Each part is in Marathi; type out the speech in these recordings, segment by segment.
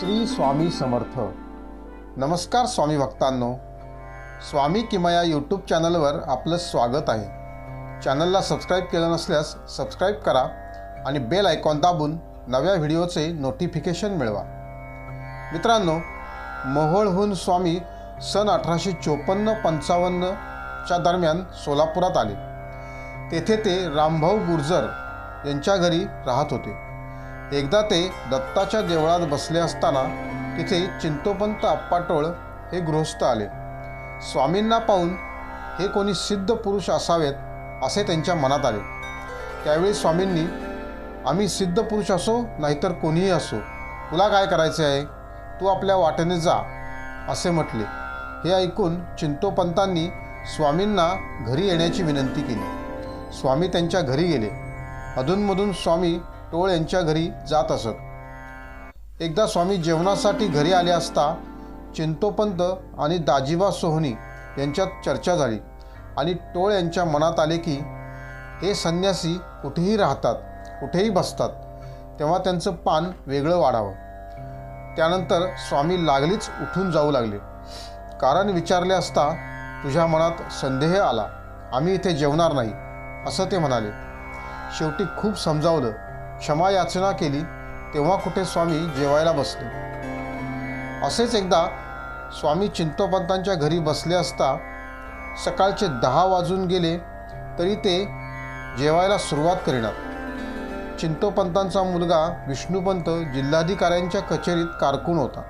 श्री स्वामी समर्थ. नमस्कार स्वामी भक्तांनो. स्वामी किमया यूट्यूब चॅनलवर आपलं स्वागत आहे. चॅनलला सबस्क्राईब केलं नसल्यास सबस्क्राईब करा आणि बेल आयकॉन दाबून नव्या व्हिडिओचे नोटिफिकेशन मिळवा. मित्रांनो मोहोळहून स्वामी सन अठराशे चोपन्न पंचावन्नच्या दरम्यान सोलापुरात आले. तेथे ते रामभाऊ गुर्जर यांच्या घरी राहत होते. एकदा ते दत्ताच्या देवळात बसले असताना तिथे चिंतोपंत अप्पाटोळ हे गृहस्थ आले. स्वामींना पाहून हे कोणी सिद्ध पुरुष असावेत असे त्यांच्या मनात आले. त्यावेळी स्वामींनी आम्ही सिद्ध पुरुष असो नाहीतर कोणीही असो. तुला काय करायचे आहे? तू आपल्या वाटेने जा असे म्हटले. हे ऐकून चिंतोपंतांनी स्वामींना घरी येण्याची विनंती केली. स्वामी त्यांच्या घरी गेले. अधूनमधून स्वामी टोळ यांच्या घरी जात असत. एकदा स्वामी जेवणासाठी घरी आले असता चिंतोपंत आणि दाजीबा सोहनी यांच्यात चर्चा झाली आणि टोळ यांच्या मनात आले की हे संन्यासी कुठेही राहतात कुठेही बसतात तेव्हा त्यांचं पान वेगळं वाढावं. त्यानंतर स्वामी लागलीच उठून जाऊ लागले. कारण विचारले असता तुझ्या मनात संदेह आला आम्ही इथे जेवणार नाही असं ते म्हणाले. शेवटी खूप समजावलं. क्षमा याचना केली तेव्हा कुठे स्वामी जेवायला बसले. असेच एकदा स्वामी चिंतोपंतांच्या घरी बसले असता सकाळचे दहा वाजून गेले तरी ते जेवायला सुरुवात करणार. चिंतोपंतांचा मुलगा विष्णुपंत जिल्हाधिकाऱ्यांच्या कचेरीत कारकून होता.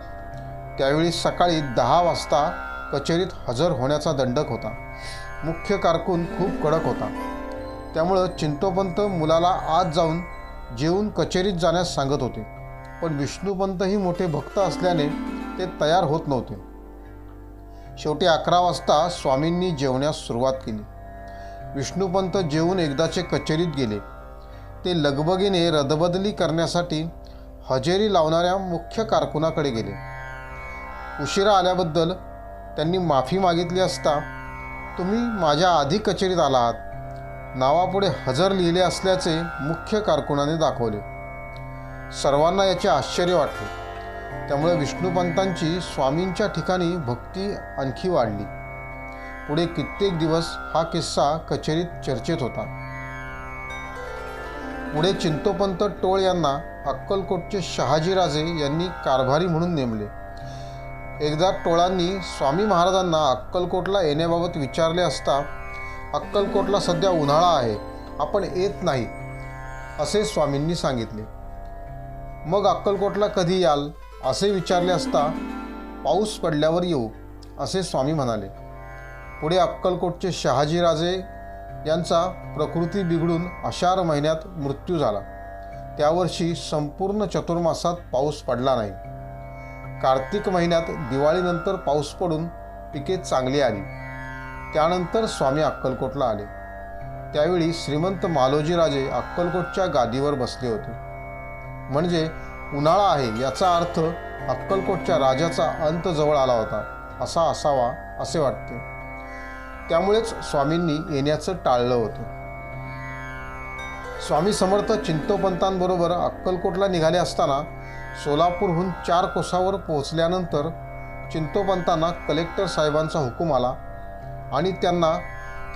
त्यावेळी सकाळी दहा वाजता कचेरीत हजर होण्याचा दंडक होता. मुख्य कारकून खूप कडक होता. त्यामुळं चिंतोपंत मुलाला आत जाऊन जेवून कचेरीत जाण्यास सांगत होते. पण विष्णुपंतही मोठे भक्त असल्याने ते तयार होत नव्हते. शेवटी अकरा वाजता स्वामींनी जेवण्यास सुरुवात केली. विष्णुपंत जेवून एकदाचे कचेरीत गेले. ते लगबगीने रदबदली करण्यासाठी हजेरी लावणाऱ्या मुख्य कारकुनाकडे गेले. उशिरा आल्याबद्दल त्यांनी माफी मागितली असता तुम्ही माझ्या आधी कचेरीत आला आहात नावापुढे हजर लिहिले असल्याचे मुख्य कारकुनाने दाखवले. सर्वांना याचे आश्चर्य वाटले. त्यामुळे विष्णुपंतांची स्वामींच्या ठिकाणी भक्ती आणखी वाढली. पुढे कित्येक दिवस हा किस्सा कचेरीत चर्चेत होता. पुढे चिंतोपंत टोळ यांना अक्कलकोटचे शहाजीराजे यांनी कारभारी म्हणून नेमले. एकदा टोळांनी स्वामी महाराजांना अक्कलकोटला येण्याबाबत विचारले असता अक्कलकोटला सध्या उन्हाळा आहे. आपण येत नाही असे स्वामींनी सांगितले. मग अक्कलकोटला कधी याल असे विचारले असता पाऊस पडल्यावर येऊ असे स्वामी म्हणाले. पुढे अक्कलकोटचे शहाजीराजे यांचा प्रकृती बिघडून आषाढ महिन्यात मृत्यू झाला. त्यावर्षी संपूर्ण चतुर्मासात पाऊस पडला नाही. कार्तिक महिन्यात दिवाळीनंतर पाऊस पडून पिके चांगली आली. त्यानंतर स्वामी अक्कलकोटला आले. त्यावेळी श्रीमंत मालोजीराजे अक्कलकोटच्या गादीवर बसले होते. म्हणजे उन्हाळा आहे याचा अर्थ अक्कलकोटच्या राजाचा अंत जवळ आला होता असा असावा असे वाटते. त्यामुळेच स्वामींनी येण्याचं टाळलं होतं. स्वामी समर्थ चिंतोपंतांबरोबर अक्कलकोटला निघाले असताना सोलापूरहून चार कोसावर पोहोचल्यानंतर चिंतोपंतांना कलेक्टर साहेबांचा हुकूम आला आणि त्यांना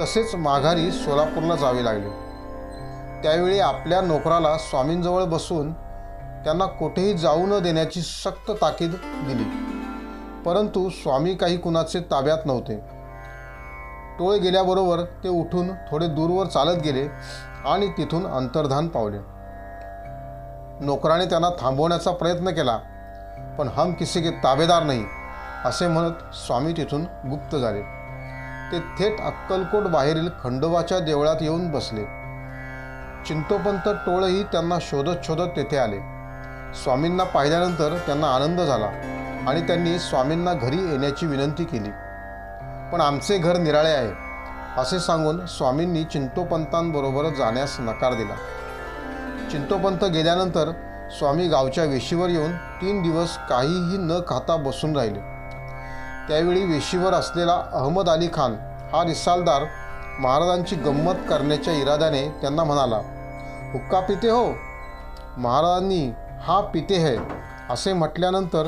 तसेच माघारी सोलापूरला जावे लागले. त्यावेळी आपल्या नोकराला स्वामींजवळ बसून त्यांना कुठेही जाऊ न देण्याची सक्त ताकीद दिली. परंतु स्वामी काही कुणाचे ताब्यात नव्हते. टोळ गेल्याबरोबर ते उठून थोडे दूरवर चालत गेले आणि तिथून अंतर्धान पावले. नोकराने त्यांना थांबवण्याचा प्रयत्न केला पण हम किसी के ताबेदार नाही असे म्हणत स्वामी तिथून गुप्त झाले. ते थेट अक्कलकोट बाहेरील खंडोबाच्या देवळात येऊन बसले. चिंतोपंत टोळही त्यांना शोधत शोधत तेथे आले. स्वामींना पाहिल्यानंतर त्यांना आनंद झाला आणि त्यांनी स्वामींना घरी येण्याची विनंती केली. पण आमचे घर निराळे आहे असे सांगून स्वामींनी चिंतोपंतांबरोबर जाण्यास नकार दिला. चिंतोपंत गेल्यानंतर स्वामी गावच्या वेशीवर येऊन तीन दिवस काहीही न खाता बसून राहिले. त्यावेळी वेशीवर असलेला अहमद अली खान हा रिसालदार महाराजांची गंमत करण्याच्या इराद्याने त्यांना म्हणाला हुक्का पिते हो. महाराजांनी हा पिते है असे म्हटल्यानंतर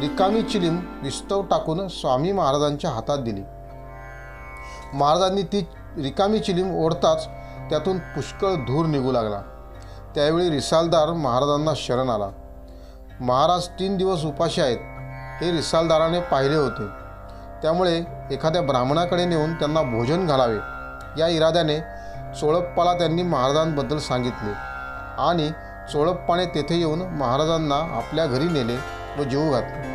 रिकामी चिलीम विस्तव टाकून स्वामी महाराजांच्या हातात दिली. महाराजांनी ती रिकामी चिलीम ओढताच त्यातून पुष्कळ धूर निघू लागला. त्यावेळी रिसालदार महाराजांना शरण आला. महाराज तीन दिवस उपाशी आहेत. हे रिसालदाराने पाहिले होते. त्यामुळे एखाद्या ब्राह्मणाकडे नेऊन त्यांना भोजन घालावे या इराद्याने चोळप्पाला त्यांनी महाराजांबद्दल सांगितले. आणि चोळप्पाने तेथे येऊन महाराजांना आपल्या घरी नेले व जेवू घातले.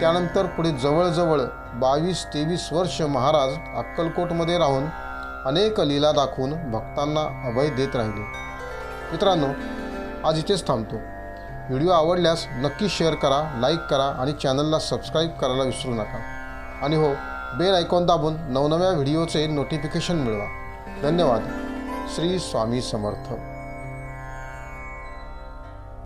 त्यानंतर पुढे जवळजवळ बावीस तेवीस वर्ष महाराज अक्कलकोटमध्ये राहून अनेक लीला दाखवून भक्तांना अभय देत राहिले. मित्रांनो आज इथेच थांबतो. व्हिडिओ आवडल्यास नक्की शेअर करा लाईक करा आणि चॅनलला सबस्क्राईब करायला विसरू नका. आणि हो बेल आयकॉन दाबून नवनव्या व्हिडिओचे नोटिफिकेशन मिळवा. धन्यवाद. श्री स्वामी समर्थ.